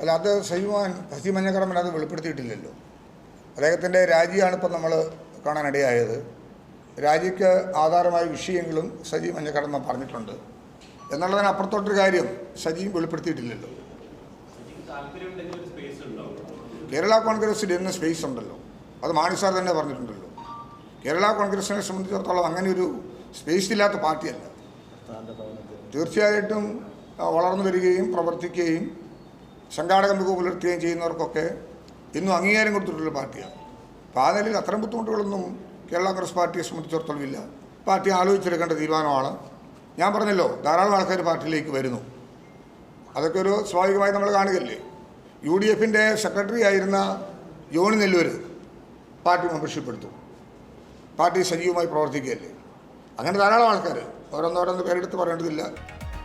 അല്ല അത് സജീവൻ ശശി മഞ്ഞക്കടമ്പൻ അത് വെളിപ്പെടുത്തിയിട്ടില്ലല്ലോ. അദ്ദേഹത്തിന്റെ രാജിയാണ് ഇപ്പം നമ്മൾ കാണാനിടയായത്. രാജിക്ക് ആധാരമായ വിഷയങ്ങളും സജി മഞ്ഞക്കടമ്പൻ പറഞ്ഞിട്ടുണ്ട്. എന്നുള്ളതിനപ്പുറത്തോട്ടൊരു കാര്യം സജി വെളിപ്പെടുത്തിയിട്ടില്ലല്ലോ. കേരള കോൺഗ്രസ് ഇന്ന് സ്പേസ് ഉണ്ടല്ലോ. അത് മാണിസാർ തന്നെ പറഞ്ഞിട്ടുണ്ടല്ലോ. കേരള കോൺഗ്രസിനെ സംബന്ധിച്ചിടത്തോളം അങ്ങനെയൊരു ഒരു സ്പേസ് ഇല്ലാത്ത പാർട്ടിയല്ല. തീർച്ചയായിട്ടും വളർന്നു വരികയും പ്രവർത്തിക്കുകയും സംഘാടക മികവ് പുലർത്തുകയും ചെയ്യുന്നവർക്കൊക്കെ ഇന്നും അംഗീകാരം കൊടുത്തിട്ടുള്ള പാർട്ടിയാണ്. അപ്പോൾ ആ നിലയിൽ അത്തരം ബുദ്ധിമുട്ടുകളൊന്നും കേരള കോൺഗ്രസ് പാർട്ടിയെ സംബന്ധിച്ചിടത്തോളം ഇല്ല പാർട്ടി ആലോചിച്ചെടുക്കേണ്ട തീരുമാനമാണ്. ഞാൻ പറഞ്ഞല്ലോ ധാരാളം ആൾക്കാർ പാർട്ടിയിലേക്ക് വരുന്നു. അതൊക്കെ ഒരു സ്വാഭാവികമായി നമ്മൾ കാണുകയല്ലേ? യു ഡി എഫിന്റെ സെക്രട്ടറി ആയിരുന്ന ജോണി നെല്ലൂര് പാർട്ടി മെമ്പർഷിപ്പ് എടുത്തു പാർട്ടി സജീവമായി പ്രവർത്തിക്കുകയല്ലേ? അങ്ങനെ ധാരാളം ആൾക്കാർ ഓരോന്നോരോന്ന് പേരെടുത്ത് പറയേണ്ടതില്ല.